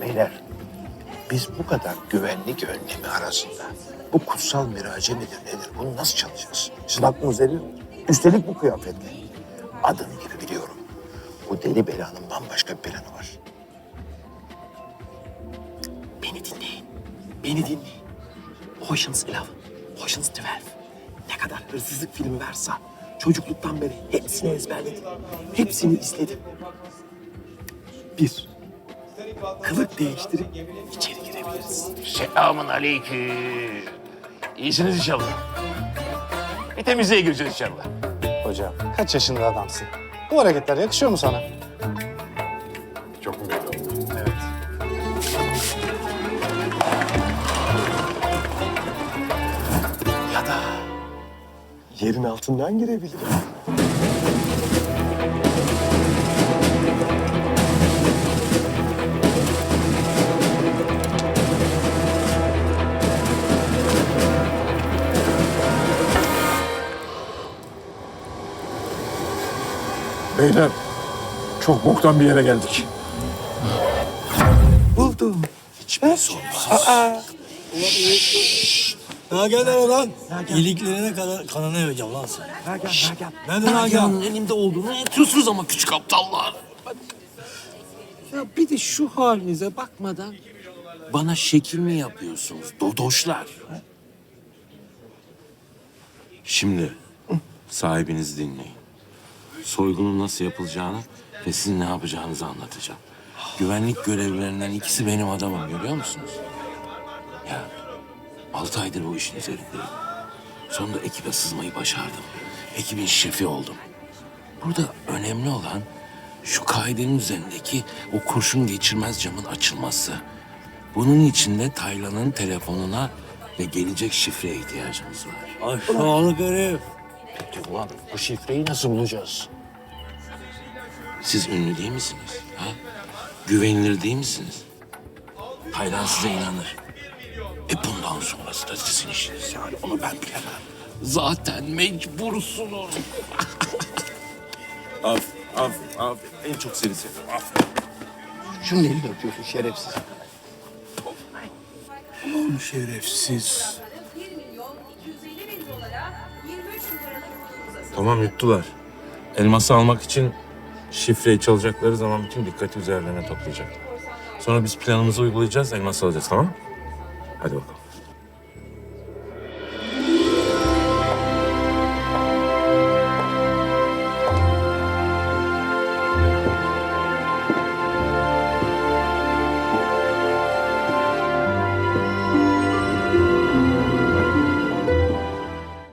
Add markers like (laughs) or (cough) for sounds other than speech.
Beyler, biz bu kadar güvenlik önlemi arasında bu kutsal mirace midir nedir bunu nasıl çalacağız? Sizin aklınız eriyor mu? Üstelik bu kıyafetle. Adım gibi biliyorum. Bu deli belanın bambaşka bir planı var. Beni dinleyin. Beni dinleyin. Ocean's Eleven, Ocean's Twelve. Ne kadar hırsızlık filmi varsa çocukluktan beri hepsini ezberledim. Hepsini izledim. Bir, kılık değiştirip içeri girebiliriz. Selamun aleyküm. İyisiniz inşallah. Bir temizliğe gireceğiz inşallah. Hocam kaç yaşında adamsın? Bu hareketler yakışıyor mu sana? Çok mu yerin altından girebilirim. Beyler, çok boktan bir yere geldik. Buldum. Hiçbir sorun. Nagen lan. İliklerine kadar kanını vereceğim lan sen. Nagen, Nagen. Nerede Nagen? Nagihan'ın elimde olduğunu unutuyorsunuz ama küçük aptallar. Ya bir de şu halinize bakmadan bana şekil mi yapıyorsunuz dodoşlar? Şimdi sahibinizi dinleyin. Soygunun nasıl yapılacağını ve sizin ne yapacağınızı anlatacağım. Güvenlik görevlilerinden ikisi benim adamım görüyor musunuz? Ya altı aydır bu işin üzerindeyim. Sonunda ekibe sızmayı başardım. Ekibin şefi oldum. Burada önemli olan şu kaidenin üzerindeki o kurşun geçirmez camın açılması. Bunun için de Taylan'ın telefonuna ve gelecek şifreye ihtiyacımız var. Aşağılık herif. Peki ulan bu şifreyi nasıl bulacağız? Siz ünlü değil misiniz? Ha? Güvenilir değil misiniz? Taylan size inanır. E bundan sonrası da sizin işiniz yani. Onu ben bilemem. Zaten mecbursunuz. (laughs) Af, af, af. En çok seni seviyorum. Af. Şunun elini öpüyorsun şerefsiz. Şerefsiz. 1 milyon 250 bin dolara 23 numaralı yolumuza Tamam yuttular. Elması almak için şifreyi çalacakları zaman bütün dikkati üzerlerine toplayacak. Sonra biz planımızı uygulayacağız, elması alacağız tamam mı? I do.